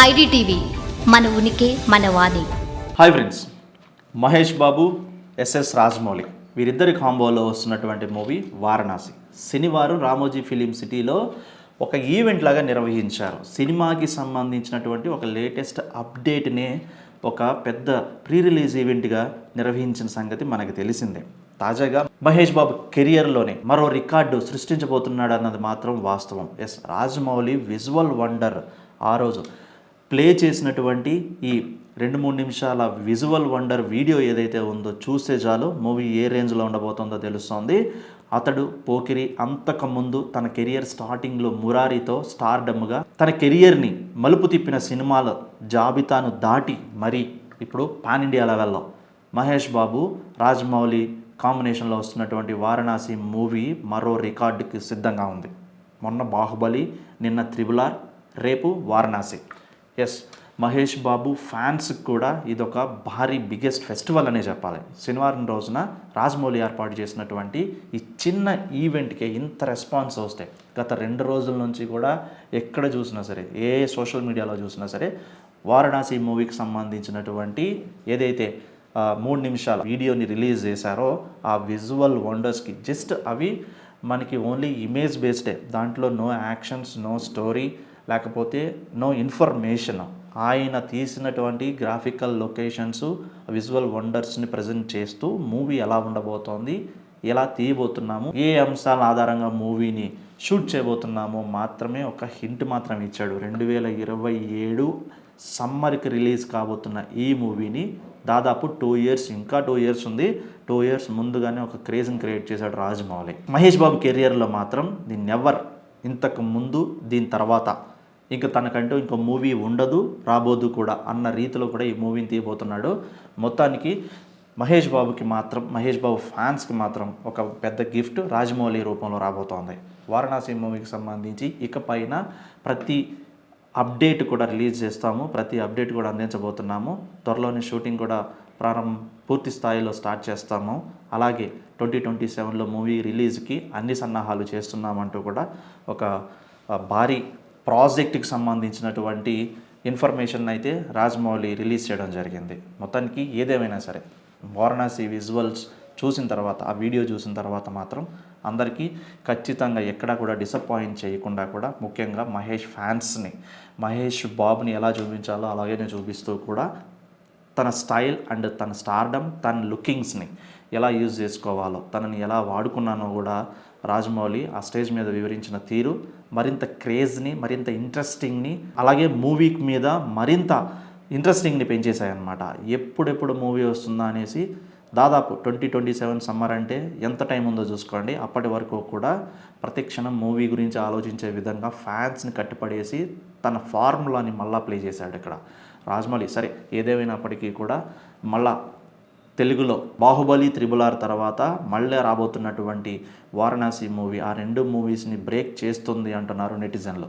IDTV మన ఉనికి మన వాణి. Hi friends Mahesh Babu SS Rajamouli. వీరిద్దరి కాంబోలో వస్తున్నటువంటి మూవీ వారణాసి. శనివారం రామోజీ ఫిలిం సిటీలో ఒక ఈవెంట్ లాగా నిర్వహించారు. సినిమాకి సంబంధించినటువంటి ఒక లేటెస్ట్ అప్డేట్నే ఒక పెద్ద ప్రీ రిలీజ్ ఈవెంట్గా నిర్వహించిన సంగతి మనకు తెలిసిందే. తాజాగా మహేష్ బాబు కెరియర్లోనే మరో రికార్డు సృష్టించబోతున్నాడు అన్నది మాత్రం వాస్తవం. ఎస్ రాజమౌళి విజువల్ వండర్ ఆ రోజు. ప్లే చేసినటువంటి ఈ రెండు మూడు నిమిషాల విజువల్ వండర్ వీడియో ఏదైతే ఉందో చూసే చాలు. మూవీ ఏ రేంజ్లో ఉండబోతుందో తెలుస్తోంది. అతడు పోకిరి అంతకుముందు తన కెరియర్ స్టార్టింగ్లో మురారితో స్టార్డమ్గా తన కెరియర్ని మలుపు తిప్పిన సినిమాల జాబితాను దాటి మరి ఇప్పుడు పాన్ ఇండియా లెవెల్లో. మహేష్ బాబు రాజమౌళి కాంబినేషన్లో వస్తున్నటువంటి వారణాసి మూవీ మరో రికార్డుకి సిద్ధంగా ఉంది. మొన్న బాహుబలి నిన్న త్రిబులార్ రేపు వారణాసి. ఎస్ మహేష్ బాబు ఫ్యాన్స్కి కూడా ఇదొక భారీ బిగ్గెస్ట్ ఫెస్టివల్ అనే చెప్పాలి. శనివారం రోజున రాజమౌళి ఏర్పాటు చేసినటువంటి ఈ చిన్న ఈవెంట్కి ఇంత రెస్పాన్స్ వస్తే గత రెండు రోజుల నుంచి కూడా ఎక్కడ చూసినా సరే ఏ సోషల్ మీడియాలో చూసినా సరే వారణాసి మూవీకి సంబంధించినటువంటి ఏదైతే మూడు నిమిషాల వీడియోని రిలీజ్ చేశారో ఆ విజువల్ వండర్స్కి జస్ట్ అవి మనకి ఓన్లీ ఇమేజ్ బేస్డే దాంట్లో నో యాక్షన్స్ నో స్టోరీ లేకపోతే నో ఇన్ఫర్మేషన్ ఆయన తీసినటువంటి గ్రాఫికల్ లొకేషన్స్ విజువల్ వండర్స్ని ప్రజెంట్ చేస్తూ మూవీ ఎలా ఉండబోతోంది ఎలా తీయబోతున్నాము ఏ అంశాల ఆధారంగా మూవీని షూట్ చేయబోతున్నామో మాత్రమే ఒక హింట్ మాత్రం ఇచ్చాడు. రెండు వేల ఇరవై ఏడు సమ్మర్కి రిలీజ్ కాబోతున్న ఈ మూవీని దాదాపు టూ ఇయర్స్ ఇంకా టూ ఇయర్స్ ఉంది. టూ ఇయర్స్ ముందుగానే ఒక క్రేజ్ని క్రియేట్ చేశాడు రాజమౌళి. మహేష్ బాబు కెరియర్లో మాత్రం దీన్ని ఎవర్ ఇంతకు ముందు దీని తర్వాత ఇంకా తనకంటూ ఇంకో మూవీ ఉండదు రాబోదు కూడా అన్న రీతిలో కూడా ఈ మూవీని తీయబోతున్నాడు. మొత్తానికి మహేష్ బాబుకి మాత్రం మహేష్ బాబు ఫ్యాన్స్కి మాత్రం ఒక పెద్ద గిఫ్ట్ రాజమౌళి రూపంలో రాబోతోంది. వారణాసి మూవీకి సంబంధించి ఇకపైన ప్రతి అప్డేట్ కూడా రిలీజ్ చేస్తాము ప్రతి అప్డేట్ కూడా అందించబోతున్నాము. త్వరలోనే షూటింగ్ కూడా ప్రారంభం పూర్తి స్థాయిలో స్టార్ట్ చేస్తాము. అలాగే ట్వంటీ ట్వంటీ సెవెన్లో మూవీ రిలీజ్కి అన్ని సన్నాహాలు చేస్తున్నామంటూ కూడా ఒక భారీ ప్రాజెక్ట్కి సంబంధించినటువంటి ఇన్ఫర్మేషన్ అయితే రాజమౌళి రిలీజ్ చేయడం జరిగింది. మొత్తానికి ఏదేమైనా సరే వారణాసి విజువల్స్ చూసిన తర్వాత ఆ వీడియో చూసిన తర్వాత మాత్రం అందరికీ ఖచ్చితంగా ఎక్కడా కూడా డిసప్పాయింట్ చేయకుండా కూడా ముఖ్యంగా మహేష్ ఫ్యాన్స్ని మహేష్ బాబుని ఎలా చూపించాలో అలాగే చూపిస్తూ కూడా తన స్టైల్ అండ్ తన స్టార్డమ్ తన లుకింగ్స్ని ఎలా యూజ్ చేసుకోవాలో తనని ఎలా వాడుకున్నానో కూడా రాజమౌళి ఆ స్టేజ్ మీద వివరించిన తీరు మరింత క్రేజ్ని మరింత ఇంట్రెస్టింగ్ని అలాగే మూవీ మీద మరింత ఇంట్రెస్టింగ్ని పెంచేశాయన్నమాట. ఎప్పుడెప్పుడు మూవీ వస్తుందా అనేసి దాదాపు ట్వంటీ ట్వంటీ సెవెన్ సమ్మర్ అంటే ఎంత టైం ఉందో చూసుకోండి. అప్పటి వరకు కూడా ప్రతి క్షణం మూవీ గురించి ఆలోచించే విధంగా ఫ్యాన్స్ని కట్టుపడేసి తన ఫార్ములాని మళ్ళా ప్లే చేశాడు ఇక్కడ రాజమౌళి. సరే ఏదేమైనప్పటికీ కూడా మళ్ళా తెలుగులో బాహుబలి త్రిబులార్ తర్వాత మళ్ళీ రాబోతున్నటువంటి వారణాసి మూవీ ఆ రెండు మూవీస్ని బ్రేక్ చేస్తుంది అంటున్నారు నెటిజన్లు.